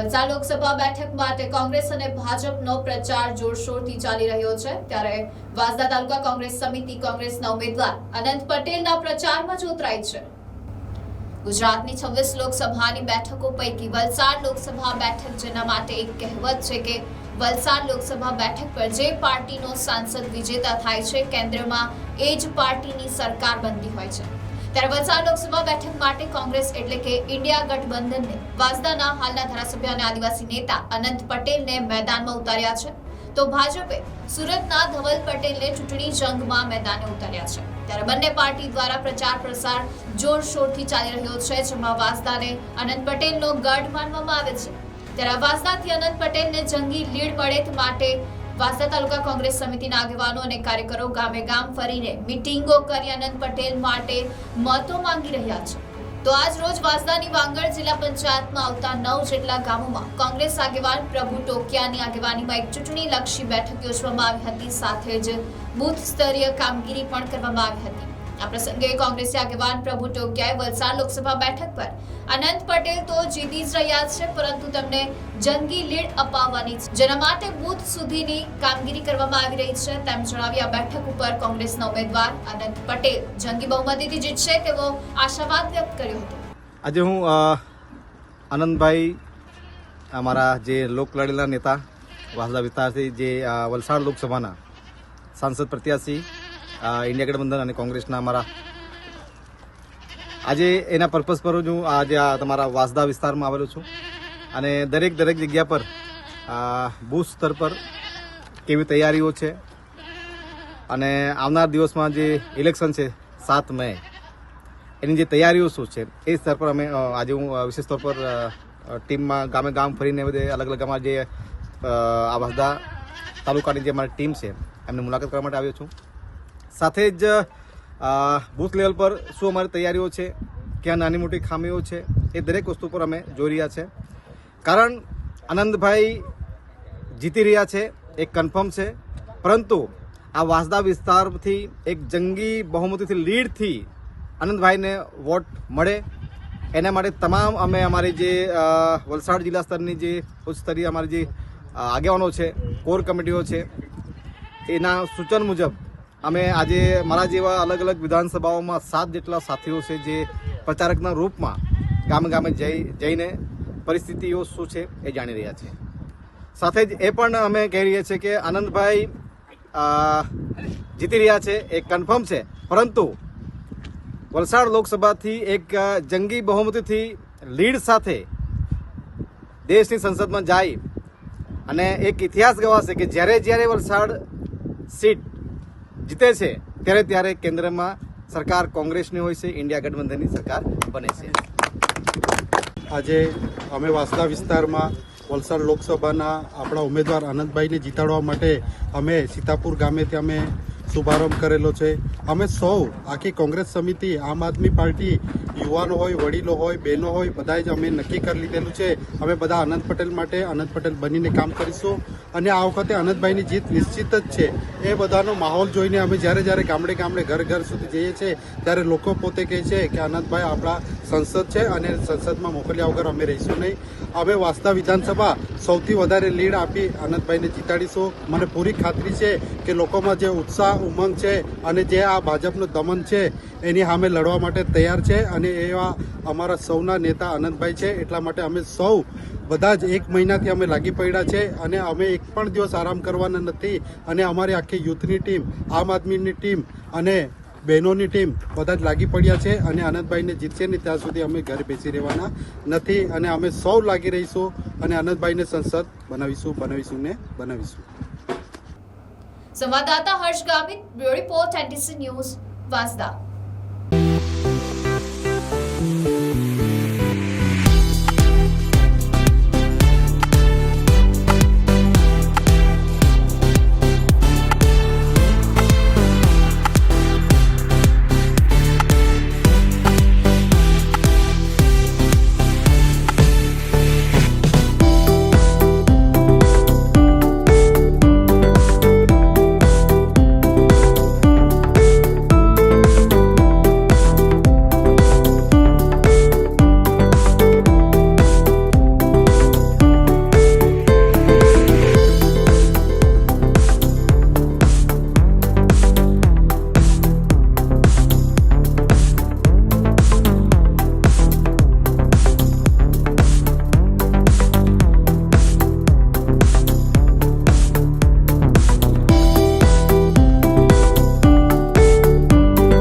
વલસાડ લોકસભા બેઠક માટે કોંગ્રેસ અને ભાજપનો પ્રચાર જોરશોરથી ચાલી રહ્યો છે. ત્યારે વાંસદા તાલુકા કોંગ્રેસ સમિતિ કોંગ્રેસના ઉમેદવાર અનંત પટેલના પ્રચારમાં જોતરાઈ છે. ગુજરાતની છવ્વીસ લોકસભાની બેઠકો પૈકી વલસાડ લોકસભા બેઠક જેના માટે એક કહેવત છે કે વલસાડ લોકસભા બેઠક પર જે પાર્ટીનો સાંસદ વિજેતા થાય છે, કેન્દ્રમાં એ જ પાર્ટીની સરકાર બનતી હોય છે. ત્યારે વલસાડ લોકસભા બેઠક માટે કોંગ્રેસ એટલે કે ઇન્ડિયા ગઠબંધનને વાસદાના હાલના ધારાસભ્ય અને આદિવાસી નેતા અનંત પટેલને મેદાનમાં ઉતાર્યા છે. તો ભાજપે સુરતના ધવલ પટેલને ચૂંટણી જંગમાં મેદાને ઉતાર્યા છે. ત્યારે બંને પાર્ટી દ્વારા પ્રચાર પ્રસાર જોરશોરથી ચાલી રહ્યો છે, જેમાં વાસદાને અનંત પટેલનો ગઢ માનવામાં આવે છે. ત્યારે વાસદાથી અનંત પટેલને જંગી લીડ મળે માટે વાંસદા તાલુકા કોંગ્રેસ સમિતિના આગેવાનો અને કાર્યકરો ગામે ગામ ફરીને મિટિંગો કરી આનંદ પટેલ માટે મતો માંગી રહ્યા છે. તો આજ રોજ વાસદાની વાંગણ જિલ્લા પંચાયતમાં આવતા નવ જેટલા ગામોમાં કોંગ્રેસ આગેવાન પ્રભુ ટોકિયાની આગેવાનીમાં એક ચૂંટણી લક્ષી બેઠક યોજવામાં આવી હતી. સાથે જ બુથ સ્તરીય કામગીરી પણ કરવામાં આવી હતી. આ પ્રસંગે કોંગ્રેસી આગેવાન પ્રભુ ટોકિયાએ વલસાડ લોકસભા બેઠક પર અનંત પટેલ તો જીતી જ રહ્યા છે, પરંતુ તેમને જંગી લીડ અપાવવાની છે. જેના માટે બુથ સુધીની કામગીરી કરવામાં આવી રહી છે, તેમ જણાવી આ બેઠક ઉપર કોંગ્રેસના ઉમેદવાર અનંત પટેલ જંગી બહુમતીથી જીતશે તેવો આશાવાદ વ્યક્ત કર્યો હતો. આજે હું આનંદભાઈ, અમારા જે લોકલડેલા નેતા વાસદા વિસ્તારથી જે વલસાડ લોકસભાના સાંસદ પ્રત્યાશી ઇન્ડિયા ગઠબંધન અને કોંગ્રેસના અમારા આજે એના પર્પઝ પર હું આજે આ તમારા વાસદા વિસ્તારમાં આવેલો છું. અને દરેક દરેક જગ્યા પર બુથ સ્તર પર કેવી તૈયારીઓ છે. અને આવનાર દિવસમાં જે ઇલેક્શન છે, સાત મે, એની જે તૈયારીઓ શું છે, એ સ્તર પર અમે આજે હું વિશેષ તौर પર ટીમમાં ગામે ગામ ફરીને બધે અલગ અલગ અમારા જે આ વાસદા તાલુકાની જે અમારી ટીમ છે, એમને મુલાકાત કરવા માટે આવ્યો છું. સાથે જ બૂથ લેવલ પર શું અમારી તૈયારીઓ છે, ક્યાં નાની મોટી ખામીઓ છે, એ દરેક વસ્તુ પર અમે જોઈ રહ્યા છે. કારણ આનંદભાઈ જીતી રહ્યા છે, એ કન્ફર્મ છે. પરંતુ આ વાસદા વિસ્તારથી, એક જંગી બહુમતીથી લીડથી આનંદભાઈને વોટ મળે. એના માટે તમામ અમે અમારી જે વલસાડ જિલ્લા સ્તરની જે ઉચ્ચ સ્તરીય અમારી જે આગેવાનો છે, કોર કમિટીઓ છે, એના સૂચન મુજબ અમે આજે મારા જેવા અલગ અલગ વિધાનસભાઓમાં સાત જેટલા સાથીઓ છે જે પ્રચારકના રૂપમાં ગામે ગામે જઈ, જઈને પરિસ્થિતિઓ શું છે એ જાણી રહ્યા છે. સાથે જ એ પણ અમે કહી રહ્યા છીએ કે આનંદભાઈ જીતી રહ્યા છે, એ કન્ફર્મ છે. પરંતુ વલસાડ લોકસભાથી એક જંગી બહુમતીથી લીડ સાથે દેશની સંસદમાં જાય. અને એક ઇતિહાસ ગવાશે કે જ્યારે જ્યારે વલસાડ સીટ જીતે છે, ત્યારે ત્યારે કેન્દ્રમાં સરકાર કોંગ્રેસની હોય છે, ઇન્ડિયા ગઠબંધનની સરકાર બને છે. આજે અમે વાસદા વિસ્તારમાં વલસાડ લોકસભાના આપણા ઉમેદવાર આનંદભાઈને જીતાડવા માટે અમે સીતાપુર ગામેથી અમે શુભારંભ કરેલો છે. અમે સૌ, આખી કોંગ્રેસ સમિતિ, આમ આદમી પાર્ટી, યુવાનો હોય, વડીલો હોય, બહેનો હોય બધા જ અમે નક્કી કરી લીધેલું છે. અમે બધા અનંત પટેલ માટે અનંત પટેલ બનીને કામ કરીશું. અને આ વખતે અનંતભાઈની જીત નિશ્ચિત જ છે. એ બધાનો માહોલ જોઈને અમે જ્યારે જ્યારે ગામડે ગામડે ઘર ઘર સુધી જઈએ છીએ, ત્યારે લોકો પોતે કહે છે કે અનંતભાઈ આપણા સંસદ છે અને સંસદમાં મોકલ્યા વગર અમે રહીશું નહીં. અમે વાસ્તા વિધાનસભા સૌથી વધારે લીડ આપી અનંતભાઈને જીતાડીશું. મને પૂરી ખાતરી છે કે લોકોમાં જે ઉત્સાહ ઉમંગ છે અને જે આ ભાજપનું દમન છે, એની સામે લડવા માટે તૈયાર છે અને એવા અમારા સૌના નેતા આનંદભાઈ છે. એટલા માટે અમે સૌ બધા જ એક મહિનાથી અમે લાગી પડ્યા છે અને અમે એક પણ દિવસ આરામ કરવાના નથી અને અમારી આખી યુથની ટીમ, આમ આદમીની ટીમ અને બહેનોની ટીમ બધા જ લાગી પડ્યા છે અને આનંદભાઈને જીતશે ને ત્યાં સુધી અમે ઘરે બેસી રહેવાના નથી અને અમે સૌ લાગી રહીશું અને આનંદભાઈને સંસદ બનાવીશું બનાવીશું ને બનાવીશું. સંવાદદાતા Harsh Gamit bureau report NTC news Vansda.